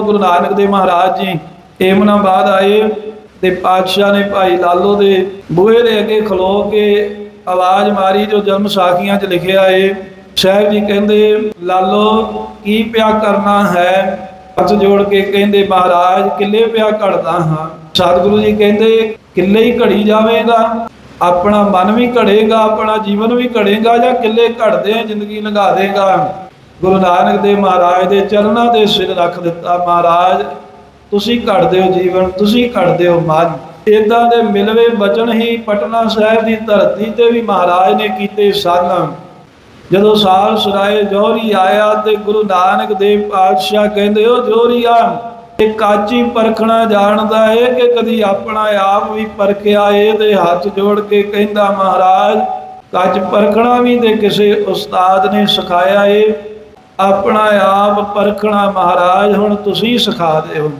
ਗੁਰੂ ਨਾਨਕ ਦੇਵ ਮਹਾਰਾਜ ਜੀ ਏਮਨਾਬਾਦ ਆਏ ਤੇ ਪਾਤਸ਼ਾਹ ਨੇ ਭਾਈ ਲਾਲੋ ਦੇ ਬੂਹੇ ਦੇ ਅੱਗੇ ਖਲੋ ਕੇ ਆਵਾਜ਼ ਮਾਰੀ, ਜੋ ਜਨਮ ਸਾਖੀਆਂ 'ਚ ਲਿਖਿਆ ਏ। ਸਾਹਿਬ ਜੀ ਕਹਿੰਦੇ, ਲਾਲੋ, ਕੀ ਪਿਆ ਕਰਨਾ ਹੈ? ਹੱਥ ਜੋੜ ਕੇ ਕਹਿੰਦੇ, ਮਹਾਰਾਜ, ਕਿੱਲੇ ਪਿਆ ਘੜਦਾ ਹਾਂ। ਸਤਿਗੁਰੂ ਜੀ ਕਹਿੰਦੇ, ਕਿੱਲੇ ਹੀ ਘੜੀ ਜਾਵੇਗਾ, ਆਪਣਾ ਮਨ ਵੀ ਘੜੇਗਾ, ਆਪਣਾ ਜੀਵਨ ਵੀ ਘੜੇਗਾ, ਜਾਂ ਕਿੱਲੇ ਘੜਦੇ ਜ਼ਿੰਦਗੀ ਲੰਘਾ ਦੇਗਾ। ਗੁਰੂ ਨਾਨਕ ਦੇਵ ਮਹਾਰਾਜ ਦੇ ਚਰਨਾਂ ਦੇ ਸਿਰ ਰੱਖ ਦਿੱਤਾ ਮਹਾਰਾਜ। ਤੁਸੀਂ ਘੜਦੇ ਹੋ ਜੀਵਨ, ਤੁਸੀਂ ਘੜਦੇ ਹੋ ਮਨ। ਇਦਾਂ ਦੇ ਮਿਲਵੇ ਬਚਨ ਹੀ ਪਟਨਾ ਸਾਹਿਬ ਦੀ ਧਰਤੀ ਤੇ ਵੀ ਮਹਾਰਾਜ ਨੇ ਕੀਤੇ ਸਨ। ਜਦੋਂ ਸਾਲ ਸੁਰਾਏ ਜੋਹਰੀ ਆਇਆ ਤੇ ਗੁਰੂ ਨਾਨਕ ਦੇਵ ਪਾਤਸ਼ਾਹ ਕਹਿੰਦੇ ਉਹ ਜੋਹਰੀਆ ਇਹ ਕਾਚੀ ਪਰਖਣਾ ਜਾਣਦਾ ਏ ਕਿ ਕਦੀ ਆਪਣਾ ਆਪ ਵੀ ਪਰਖਿਆ ਏ? ਤੇ ਹੱਥ ਜੋੜ ਕੇ ਕਹਿੰਦਾ, ਮਹਾਰਾਜ, ਕੱਚ ਪਰਖਣਾ ਵੀ ਤੇ ਕਿਸੇ ਉਸਤਾਦ ਨੇ ਸਿਖਾਇਆ ਏ। ਆਪਣਾ ਆਪ ਪਰਖਣਾ ਮਹਾਰਾਜ ਹੁਣ ਤੁਸੀਂ ਸਿਖਾ ਦਿਓ।